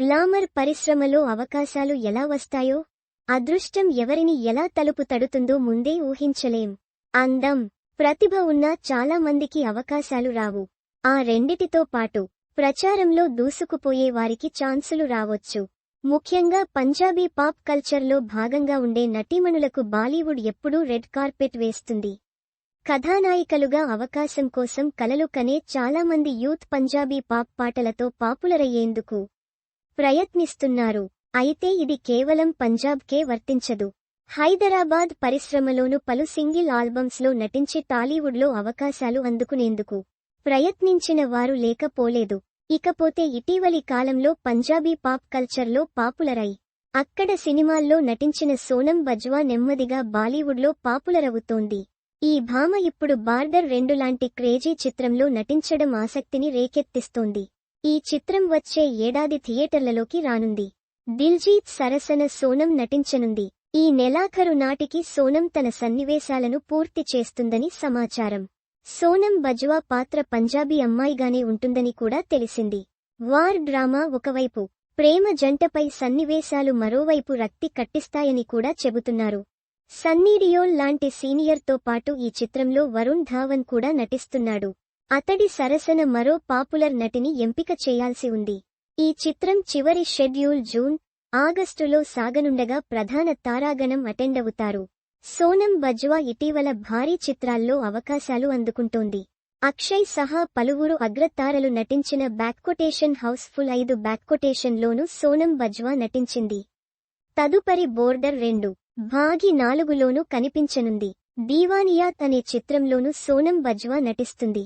Glamour పరిశ్రమలో అవకాశాలు ఎలా వస్తాయో అదృష్టం ఎవరిని ఎలా తలుపు తడుతుందో ముందే ఊహించలేం. అందం ప్రతిభ ఉన్నా చాలా మందికి అవకాశాలు రావు. ఆ రెండిటితో పాటు ప్రచారంలో దూసుకుపోయే వారికి ఛాన్సులు రావొచ్చు. ముఖ్యంగా పంజాబీ పాప్ కల్చర్లో భాగంగా ఉండే నటీమణులకు బాలీవుడ్ ఎప్పుడూ రెడ్ కార్పెట్ వేస్తుంది. కథానాయికలుగా అవకాశం కోసం కలలు కనే చాలామంది యూత్ పంజాబీ పాప్ పాటలతో పాపులరయ్యేందుకు ప్రయత్నిస్తున్నారు. అయితే ఇది కేవలం పంజాబ్కే వర్తించదు. హైదరాబాద్ పరిశ్రమలోను పలు సింగిల్ ఆల్బమ్స్లో నటించి టాలీవుడ్లో అవకాశాలు అందుకునేందుకు ప్రయత్నించిన వారు లేకపోలేదు. ఇకపోతే ఇటీవలి కాలంలో పంజాబీ పాప్ కల్చర్లో పాపులరై అక్కడ సినిమాల్లో నటించిన సోనం బజ్వా నెమ్మదిగా బాలీవుడ్లో పాపులరవుతోంది. ఈ భామ ఇప్పుడు బార్డర్ రెండు లాంటి క్రేజీ చిత్రంలో నటించడం ఆసక్తిని రేకెత్తిస్తోంది. ఈ చిత్రం వచ్చే ఏడాది థియేటర్లలోకి రానుంది. దిల్జీత్ సరసన సోనం నటించనుంది. ఈ నెలాఖరు నాటికి సోనం తన సన్నివేశాలను పూర్తి చేస్తుందని సమాచారం. సోనం బజ్వా పాత్ర పంజాబీ అమ్మాయిగానే ఉంటుందని కూడా తెలిసింది. వార్ డ్రామా ఒకవైపు ప్రేమ జంటపై సన్నివేశాలు మరోవైపు రక్తి కట్టిస్తాయని కూడా చెబుతున్నారు. సన్నీడియోల్ లాంటి సీనియర్తో పాటు ఈ చిత్రంలో వరుణ్ ధావన్ కూడా నటిస్తున్నాడు. అతడి సరసన మరో పాపులర్ నటిని ఎంపిక చేయాల్సి ఉంది. ఈ చిత్రం చివరి షెడ్యూల్ జూన్ ఆగస్టులో సాగనుండగా ప్రధాన తారాగణం అటెండవుతారు సోనం బజ్వా ఇటీవల భారీ చిత్రాల్లో అవకాశాలు అందుకుంటోంది. అక్షయ్ సహా పలువురు అగ్రతారలు నటించిన బ్యాక్కొటేషన్ హౌస్ఫుల్ ఐదు బ్యాక్కొటేషన్లోనూ సోనం బజ్వా నటించింది. తదుపరి బోర్డర్ రెండు భాగి నాలుగులోనూ కనిపించనుంది. దీవానియాత్ అనే చిత్రంలోనూ సోనం బజ్వా నటిస్తుంది.